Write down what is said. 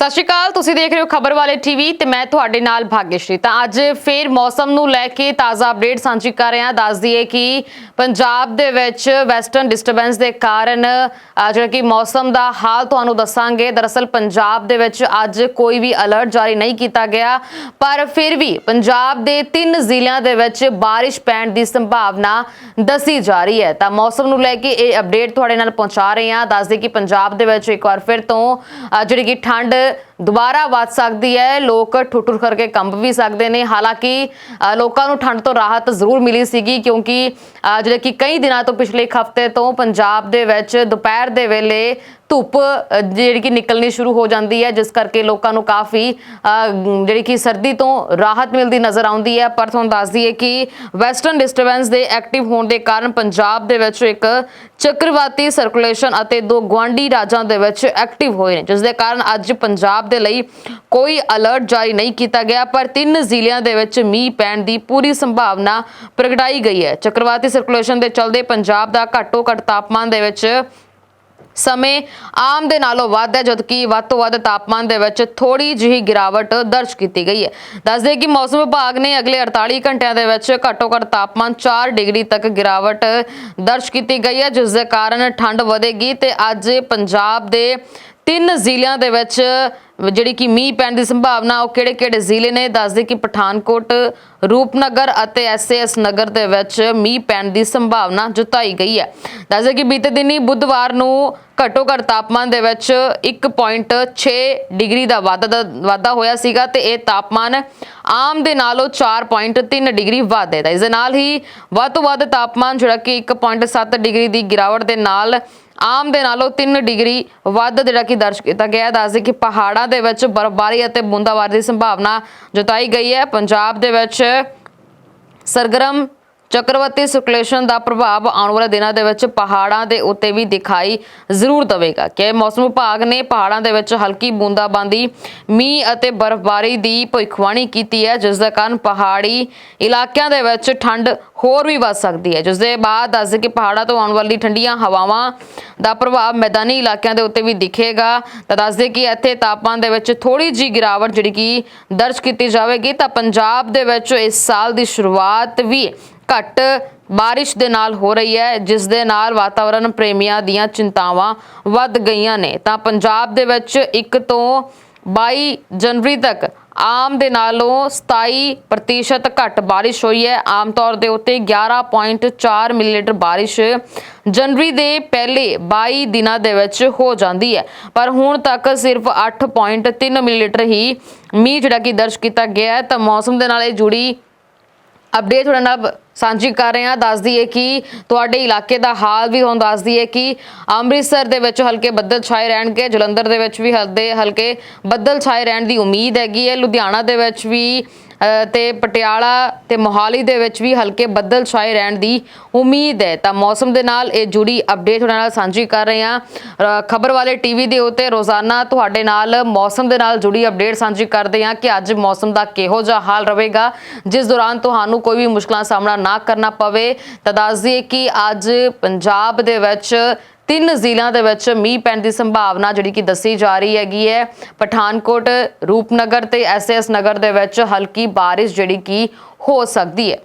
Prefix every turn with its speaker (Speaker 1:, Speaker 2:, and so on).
Speaker 1: ਸਤਿ ਸ਼੍ਰੀ ਅਕਾਲ, ਤੁਸੀਂ ਦੇਖ ਰਹੇ ਹੋ ਖਬਰ ਵਾਲੇ ਟੀਵੀ ਤੇ ਮੈਂ ਤੁਹਾਡੇ ਨਾਲ ਭਾਗਿਆਸ਼੍ਰੀ ਤਾਂ ਅੱਜ ਫੇਰ ਮੌਸਮ ਨੂੰ ਲੈ ਕੇ ਤਾਜ਼ਾ ਅਪਡੇਟ ਸਾਂਝੀ ਕਰ ਰਹੇ ਹਾਂ। ਦੱਸ ਦਈਏ ਕਿ ਪੰਜਾਬ ਦੇ ਵਿੱਚ ਵੈਸਟਰਨ ਡਿਸਟਰਬੈਂਸ ਦੇ ਕਾਰਨ ਜਿਹੜਾ ਕਿ ਮੌਸਮ ਦਾ ਹਾਲ ਤੁਹਾਨੂੰ ਦੱਸਾਂਗੇ। ਦਰਅਸਲ ਪੰਜਾਬ ਦੇ ਵਿੱਚ ਅੱਜ ਕੋਈ ਵੀ ਅਲਰਟ ਜਾਰੀ ਨਹੀਂ ਕੀਤਾ ਗਿਆ। ਪਰ ਫਿਰ ਵੀ ਪੰਜਾਬ ਦੇ ਤਿੰਨ ਜ਼ਿਲ੍ਹਿਆਂ ਦੇ ਵਿੱਚ ਬਾਰਿਸ਼ ਪੈਣ ਦੀ ਸੰਭਾਵਨਾ ਦੱਸੀ ਜਾ ਰਹੀ ਹੈ। ਤਾਂ ਮੌਸਮ ਨੂੰ ਲੈ ਕੇ ਇਹ ਅਪਡੇਟ ਤੁਹਾਡੇ ਨਾਲ ਪਹੁੰਚਾ ਰਹੇ ਹਾਂ। ਦੱਸ ਦਈਏ ਕਿ ਪੰਜਾਬ ਦੇ ਵਿੱਚ ਇੱਕ ਵਾਰ ਫਿਰ ਤੋਂ ਜਿਹੜੀ ਕਿ ਠੰਡ ਦੁਬਾਰਾ ਵੱਧ ਸਕਦੀ ਹੈ। ਲੋਕ ਠੁੱਠੁਰ ਕਰਕੇ ਕੰਬ ਵੀ ਸਕਦੇ ਨੇ। ਹਾਲਾਂਕਿ ਅ, ਲੋਕਾਂ ਨੂੰ ਠੰਡ ਤੋਂ ਰਾਹਤ ਜ਼ਰੂਰ ਮਿਲੀ ਸੀਗੀ ਕਿਉਂਕਿ ਅ, ਜਿਹੜੇ ਕਿ ਕਈ ਦਿਨਾਂ ਤੋਂ ਪਿਛਲੇ ਇੱਕ ਹਫ਼ਤੇ ਤੋਂ ਪੰਜਾਬ ਦੇ ਵਿੱਚ ਦੁਪਹਿਰ ਦੇ ਵੇਲੇ ਧੁੱਪ ਜਿਹੜੀ ਕਿ ਨਿਕਲਣੀ ਸ਼ੁਰੂ ਹੋ ਜਾਂਦੀ ਹੈ, ਜਿਸ ਕਰਕੇ ਲੋਕਾਂ ਨੂੰ ਕਾਫੀ ਜਿਹੜੀ ਕਿ ਸਰਦੀ ਤੋਂ ਰਾਹਤ ਮਿਲਦੀ ਨਜ਼ਰ ਆਉਂਦੀ ਹੈ। ਪਰ ਤੁਹਾਨੂੰ ਦੱਸ ਦਈਏ ਕਿ ਵੈਸਟਰਨ ਡਿਸਟਰਬੈਂਸ ਦੇ ਐਕਟਿਵ ਹੋਣ ਦੇ ਕਾਰਨ ਪੰਜਾਬ ਦੇ ਵਿੱਚ ਇੱਕ ਚੱਕਰਵਾਤੀ ਸਰਕੂਲੇਸ਼ਨ ਅਤੇ ਦੋ ਗੁਆਂਢੀ ਰਾਜਾਂ ਦੇ ਵਿੱਚ ਐਕਟਿਵ ਹੋਏ ਨੇ, ਜਿਸ ਦੇ ਕਾਰਨ ਅੱਜ ਪੰਜਾਬ ਦੇ ਲਈ ਕੋਈ ਅਲਰਟ ਜਾਰੀ ਨਹੀਂ ਕੀਤਾ ਗਿਆ। ਪਰ ਤਿੰਨ ਜ਼ਿਲ੍ਹਿਆਂ ਦੇ ਵਿੱਚ ਮੀਂਹ ਪੈਣ ਦੀ ਪੂਰੀ ਸੰਭਾਵਨਾ ਪ੍ਰਗਟਾਈ ਗਈ ਹੈ। ਚੱਕਰਵਾਤੀ ਸਰਕੂਲੇਸ਼ਨ ਦੇ ਚਲਦੇ ਪੰਜਾਬ ਦਾ ਘੱਟੋ ਘੱਟ ਤਾਪਮਾਨ ਦੇ ਵਿੱਚ ਸਮੇਂ ਆਮ ਦੇ ਨਾਲੋਂ ਵੱਧ ਹੈ, ਜਦਕਿ ਵੱਧ ਤੋਂ ਵੱਧ ਤਾਪਮਾਨ ਦੇ ਵਿੱਚ ਥੋੜੀ ਜਿਹੀ ਗਿਰਾਵਟ ਦਰਜ ਕੀਤੀ ਗਈ ਹੈ। ਦੱਸਦੇ ਕਿ ਮੌਸਮ ਵਿਭਾਗ ਨੇ ਅਗਲੇ 48 ਘੰਟਿਆਂ ਦੇ ਵਿੱਚ ਘੱਟੋ ਘੱਟ ਤਾਪਮਾਨ 4 ਡਿਗਰੀ ਤੱਕ ਗਿਰਾਵਟ ਦਰਜ ਕੀਤੀ ਗਈ ਹੈ, ਜਿਸ ਦੇ ਕਾਰਨ ਠੰਡ ਵਧੇਗੀ ਤੇ ਅੱਜ ਪੰਜਾਬ ਦੇ ਤਿੰਨ ਜ਼ਿਲ੍ਹਿਆਂ ਦੇ ਵਿੱਚ ਜਿਹੜੀ ਕਿ ਮੀਂਹ ਪੈਣ ਦੀ ਸੰਭਾਵਨਾ, ਉਹ ਕਿਹੜੇ-ਕਿਹੜੇ ਜ਼ਿਲ੍ਹੇ ਨੇ? ਦੱਸਦੇ ਕਿ ਪਠਾਨਕੋਟ, ਰੂਪਨਗਰ ਅਤੇ ਐਸਐਸ ਨਗਰ ਦੇ ਵਿੱਚ ਮੀਂਹ ਪੈਣ ਦੀ ਸੰਭਾਵਨਾ ਜਤਾਈ ਗਈ ਹੈ। ਦੱਸਦੇ ਕਿ ਬੀਤੇ ਦਿਨੀ ਬੁੱਧਵਾਰ ਨੂੰ ਘੱਟੋ ਘੱਟ ਤਾਪਮਾਨ ਦੇ ਵਿੱਚ 1.6 ਡਿਗਰੀ ਦਾ ਵਾਧਾ ਦਾ ਵਾਧਾ ਹੋਇਆ ਸੀਗਾ ਤੇ ਇਹ ਤਾਪਮਾਨ ਆਮ ਦੇ ਨਾਲੋਂ 4.3 ਡਿਗਰੀ ਵੱਧ ਹੈ। ਤਾਂ ਇਸ ਦੇ ਨਾਲ ਹੀ ਵੱਧ ਤੋਂ ਵੱਧ ਤਾਪਮਾਨ ਜਿਹੜਾ ਕਿ 1.7 ਡਿਗਰੀ ਦੀ ਗਿਰਾਵਟ ਦੇ ਨਾਲ ਆਮ ਦੇ ਨਾਲੋਂ 3 ਡਿਗਰੀ ਵੱਧ ਜਿਹੜਾ ਕਿ ਦਰਜ ਕੀਤਾ ਗਿਆ ਹੈ। ਦੱਸਦੇ ਕਿ ਪਹਾੜਾਂ ਦੇ ਵਿੱਚ ਬਰਫ਼ਬਾਰੀ ਅਤੇ ਬੂੰਦਾਬਾਰੀ ਦੀ ਸੰਭਾਵਨਾ ਜਤਾਈ ਗਈ ਹੈ। ਪੰਜਾਬ ਦੇ ਵਿੱਚ ਸਰਗਰਮ ਚੱਕਰਵਾਤੀ ਸਰਕੂਲੇਸ਼ਨ ਦਾ ਪ੍ਰਭਾਵ ਆਉਣ ਵਾਲੇ ਦਿਨਾਂ ਦੇ ਵਿੱਚ ਪਹਾੜਾਂ ਦੇ ਉੱਤੇ ਵੀ ਦਿਖਾਈ ਜ਼ਰੂਰ ਦੇਵੇਗਾ। ਕਿ ਮੌਸਮ ਵਿਭਾਗ ਨੇ ਪਹਾੜਾਂ ਦੇ ਵਿੱਚ ਹਲਕੀ ਬੂੰਦਾਬਾਂਦੀ, ਮੀਂਹ ਅਤੇ ਬਰਫ਼ਬਾਰੀ ਦੀ ਭਵਿੱਖਬਾਣੀ ਕੀਤੀ ਹੈ, ਜਿਸ ਦੇ ਕਾਰਨ ਪਹਾੜੀ ਇਲਾਕਿਆਂ ਦੇ ਵਿੱਚ ਠੰਡ ਹੋਰ ਵੀ ਵੱਧ ਸਕਦੀ ਹੈ। ਜਿਸ ਦੇ ਬਾਅਦ ਦੱਸਦੇ ਕਿ ਪਹਾੜਾਂ ਤੋਂ ਆਉਣ ਵਾਲੀ ਠੰਡੀਆਂ ਹਵਾਵਾਂ ਦਾ ਪ੍ਰਭਾਵ ਮੈਦਾਨੀ ਇਲਾਕਿਆਂ ਦੇ ਉੱਤੇ ਵੀ ਦਿਖੇਗਾ। ਤਾਂ ਦੱਸਦੇ ਕਿ ਇੱਥੇ ਤਾਪਮਾਨ ਦੇ ਵਿੱਚ ਥੋੜੀ ਜੀ ਗਿਰਾਵਟ ਜਿਹੜੀ ਕਿ ਦਰਜ ਕੀਤੀ ਜਾਵੇਗੀ। ਤਾਂ ਪੰਜਾਬ ਦੇ ਵਿੱਚ ਇਸ ਸਾਲ ਦੀ ਸ਼ੁਰੂਆਤ ਵੀ ਘੱਟ ਬਾਰਿਸ਼ ਦੇ ਨਾਲ ਹੋ ਰਹੀ ਹੈ, ਜਿਸ ਦੇ ਨਾਲ ਵਾਤਾਵਰਣ ਪ੍ਰੇਮੀਆਂ ਦੀਆਂ ਚਿੰਤਾਵਾਂ ਵੱਧ ਗਈਆਂ ਨੇ। ਤਾਂ ਪੰਜਾਬ ਦੇ ਵਿੱਚ 1 ਤੋਂ 22 ਜਨਵਰੀ ਤੱਕ ਆਮ ਦੇ ਨਾਲੋਂ 27% ਘੱਟ ਬਾਰਿਸ਼ ਹੋਈ ਹੈ। ਆਮ ਤੌਰ ਦੇ ਉੱਤੇ 11.4 ਮਿਲੀਲੀਟਰ ਬਾਰਿਸ਼ ਜਨਵਰੀ ਦੇ ਪਹਿਲੇ 22 ਦਿਨਾਂ ਦੇ ਵਿੱਚ ਹੋ ਜਾਂਦੀ ਹੈ। ਪਰ ਹੁਣ ਤੱਕ ਸਿਰਫ 8.3 ਮਿਲੀਲੀਟਰ ਹੀ ਮੀਂਹ ਜਿਹੜਾ ਕਿ ਦਰਜ ਕੀਤਾ ਗਿਆ ਹੈ। ਤਾਂ ਮੌਸਮ ਦੇ ਨਾਲ ਇਹ ਜੁੜੀ ਅਪਡੇਟ ਤੁਹਾਡੇ ਨਾਲ ਸਾਂਝੀ ਕਰ ਰਹੇ ਹਾਂ ਦੱਸ ਦਈਏ ਕਿ ਤੁਹਾਡੇ ਇਲਾਕੇ ਦਾ ਹਾਲ ਵੀ ਹੁਣ ਦੱਸ ਦਈਏ ਕਿ ਅੰਮ੍ਰਿਤਸਰ ਦੇ ਵਿੱਚ ਹਲਕੇ ਬੱਦਲ ਛਾਏ ਰਹਿਣਗੇ ਜਲੰਧਰ ਦੇ ਵਿੱਚ ਵੀ ਹਲਦੇ ਹਲਕੇ ਬੱਦਲ ਛਾਏ ਰਹਿਣ ਦੀ ਉਮੀਦ ਹੈਗੀ ਹੈ। ਲੁਧਿਆਣਾ ਦੇ ਵਿੱਚ ਵੀ ਅ, ਤੇ ਪਟਿਆਲਾ ਤੇ ਮੋਹਾਲੀ ਦੇ ਵਿੱਚ ਵੀ ਹਲਕੇ ਬੱਦਲ ਛਾਏ ਰਹਿਣ ਦੀ ਉਮੀਦ ਹੈ। ਤਾਂ ਮੌਸਮ ਦੇ ਨਾਲ ਇਹ ਜੁੜੀ ਅਪਡੇਟ ਉਹਨਾਂ ਨਾਲ ਸਾਂਝੀ ਕਰ ਰਹੇ ਹਾਂ। ਖਬਰ ਵਾਲੇ ਟੀਵੀ ਦੇ ਉੱਤੇ ਰੋਜ਼ਾਨਾ ਤੁਹਾਡੇ ਨਾਲ ਮੌਸਮ ਦੇ ਨਾਲ ਜੁੜੀ ਅਪਡੇਟ ਸਾਂਝੀ ਕਰਦੇ ਹਾਂ ਕਿ ਅੱਜ ਮੌਸਮ ਦਾ ਕਿਹੋ ਜਿਹਾ ਹਾਲ ਰਹੇਗਾ ਜਿਸ ਦੌਰਾਨ ਤੁਹਾਨੂੰ ਕੋਈ ਵੀ ਮੁਸ਼ਕਲਾਂ ਦਾ ਸਾਹਮਣਾ ਨਾ ਕਰਨਾ ਪਵੇ। ਤਾਂ ਦੱਸ ਦਈਏ ਕਿ ਅੱਜ ਪੰਜਾਬ ਦੇ ਵਿੱਚ ਤਿੰਨ ਜ਼ਿਲ੍ਹਿਆਂ ਦੇ ਵਿੱਚ ਮੀਂਹ ਪੈਣ ਦੀ ਸੰਭਾਵਨਾ ਜਿਹੜੀ ਕਿ ਦੱਸੀ ਜਾ ਰਹੀ ਹੈਗੀ ਹੈ। ਪਠਾਨਕੋਟ, ਰੂਪਨਗਰ ਤੇ ਐਸਐਸ ਨਗਰ ਦੇ ਵਿੱਚ ਹਲਕੀ ਬਾਰਿਸ਼ ਜਿਹੜੀ ਕਿ ਹੋ ਸਕਦੀ ਹੈ।